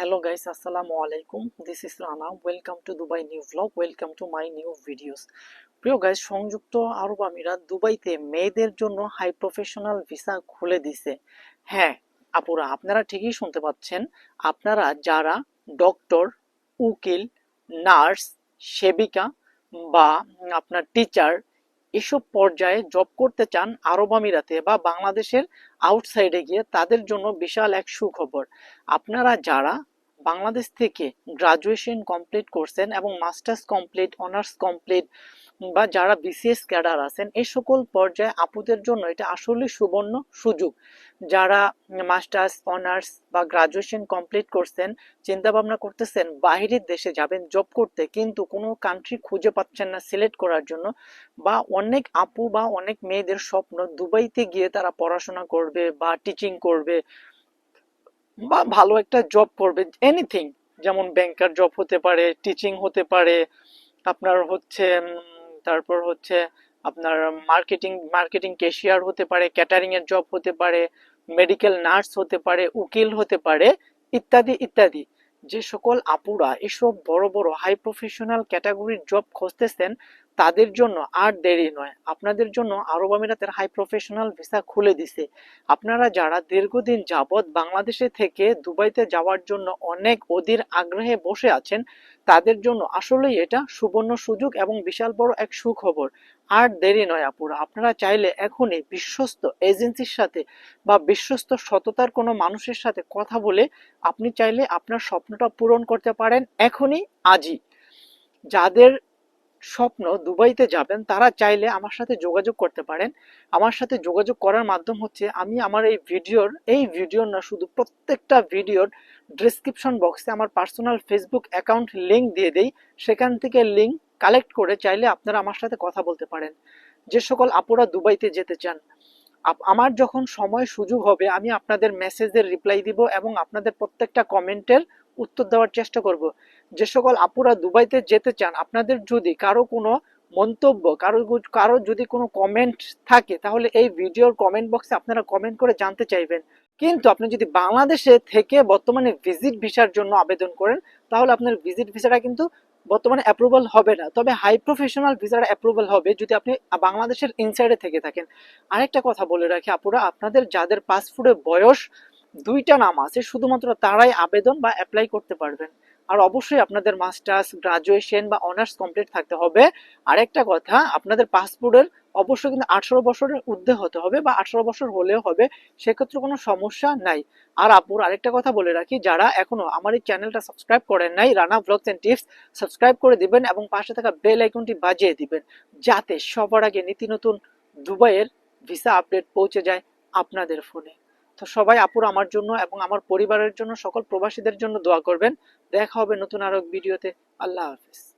Hello guys, Assalamu alaikum. This is Rana. Welcome to Dubai new vlog. Welcome to my new videos. প্রিয় guys সংযুক্ত আরব আমিরাত দুবাইতে মেয়েদের জন্য হাই প্রফেশনাল ভিসা খুলে দিছে হ্যাঁ আপুরা আপনারা ঠিকই শুনতে পাচ্ছেন আপনারা যারা ডক্টর উকিল নার্স সেবিকা বা আপনার টিচার এসব পর্যায়ে জব করতে চান আরব আমিরাতে বা বাংলাদেশের আউটসাইডে গিয়ে তাদের জন্য বিশাল এক সুখবর আপনারা যারা বাংলাদেশ থেকে গ্রাজুয়েশন কমপ্লিট করছেন এবং মাস্টার্স কমপ্লিট অনার্স কমপ্লিট বা যারা বিসিএস ক্যাডার আছেন, এই সকল পর্যায়ে আপুদের জন্য এটা আসলে সুবর্ণ সুযোগ। যারা মাস্টার্স অনার্স বা গ্রাজুয়েশন কমপ্লিট করছেন চিন্তা ভাবনা করতেছেন বাইরের দেশে যাবেন জব করতে, কিন্তু কোনো কান্ট্রি খুঁজে পাচ্ছেন না সিলেক্ট করার জন্য বা অনেক আপু বা অনেক মেয়েদের স্বপ্ন দুবাইতে গিয়ে তারা পড়াশোনা করবে বা টিচিং করবে বা ভালো একটা জব করবে এনিথিং যেমন ব্যাংকার জব হতে পারে টিচিং হতে পারে, আপনার হচ্ছে তারপর হচ্ছে আপনার মার্কেটিং মার্কেটিং ক্যাশিয়ার হতে পারে ক্যাটারিং এর জব হতে পারে মেডিকেল নার্স হতে পারে, উকিল হতে পারে, ইত্যাদি ইত্যাদি। যে সকল আপুরা এসব বড় বড় হাই প্রফেশনাল ক্যাটাগরির জব খুঁজতেছেন, তাদের জন্য আর দেরি নয়। আপনাদের জন্য আরব আমিরাতের হাই প্রফেশনাল ভিসা খুলে দিছে। আপনারা যারা দীর্ঘদিন যাবৎ বাংলাদেশে থেকে দুবাইতে যাওয়ার জন্য অনেক অধীর আগ্রহে বসে আছেন তাদের জন্য আসলেই এটা সুবর্ণ সুযোগ এবং বিশাল বড় এক সুখবর। আর দেরি নয় আপুরা আপনারা চাইলে এখনই বিশ্বস্ত এজেন্সির সাথে বা বিশ্বস্ত সততার কোনো মানুষের সাথে কথা বলে আপনি চাইলে আপনার স্বপ্নটা পূরণ করতে পারেন এখনই, আজই। যাদের স্বপ্ন দুবাইতে যাবেন, তারা চাইলে আমার সাথে যোগাযোগ করতে পারেন। আমার সাথে যোগাযোগ করার মাধ্যম হচ্ছে আমি আমার এই ভিডিওর এই ভিডিওর না, শুধু প্রত্যেকটা ভিডিওর ডিসক্রিপশন বক্সে আমার পার্সোনাল ফেসবুক অ্যাকাউন্ট লিঙ্ক দিয়ে দেই। সেখান থেকে লিঙ্ক কালেক্ট করে চাইলে আপনারা আমার সাথে কথা বলতে পারেন। যে সকল আপুরা দুবাইতে যেতে চান আমার যখন সময় সুযোগ হবে, আমি আপনাদের মেসেজের রিপ্লাই দিব এবং আপনাদের প্রত্যেকটা কমেন্টের উত্তর দেওয়ার চেষ্টা করব। যে সকল আপুরা দুবাইতে যেতে চান, আপনাদের যদি কারও কোনো মন্তব্য, কারও কারও যদি কোনো কমেন্ট থাকে, তাহলে এই ভিডিওর কমেন্ট বক্সে আপনারা কমেন্ট করে জানতে চাইবেন। কিন্তু আপনি যদি বাংলাদেশে থেকে বর্তমানে ভিজিট ভিসার জন্য আবেদন করেন, তাহলে আপনার ভিজিট ভিসাটা কিন্তু বর্তমানে অ্যাপ্রুভাল হবে না। তবে হাই প্রফেশনাল ভিসাটা অ্যাপ্রুভাল হবে যদি আপনি বাংলাদেশের ইনসাইডে থেকে থাকেন। আরেকটা কথা বলে রাখি আপুরা, আপনাদের যাদের পাসপোর্টের বয়স দুইটা নাম আছে, শুধুমাত্র তারাই আবেদন বা অ্যাপ্লাই করতে পারবেন। আর অবশ্যই আপনাদের মাস্টার্স, গ্রাজুয়েশন বা অনার্স কমপ্লিট থাকতে হবে। আরেকটা কথা, আপনাদের পাসপোর্টের অবশ্যই কিন্তু আঠারো বছরের ঊর্ধ্বে হতে হবে বা আঠারো বছর হলেও হবে, সেক্ষেত্রে কোনো সমস্যা নাই। আর আপুর আরেকটা কথা বলে রাখি, যারা এখনও আমার এই চ্যানেলটা সাবস্ক্রাইব করেন নাই, Rana blogs and tips, subscribe করে দিবেন এবং পাশে থাকা বেল আইকনটি বাজিয়ে দিবেন, যাতে সবার আগে নীতি নতুন দুবাইয়ের ভিসা আপডেট পৌঁছে যায় আপনাদের ফোনে। সবাই আপুর আমার জন্য এবং আমার পরিবারের জন্য, সকল প্রবাসীদের জন্য দোয়া করবেন। দেখা হবে নতুন আরও ভিডিওতে। আল্লাহ হাফিজ।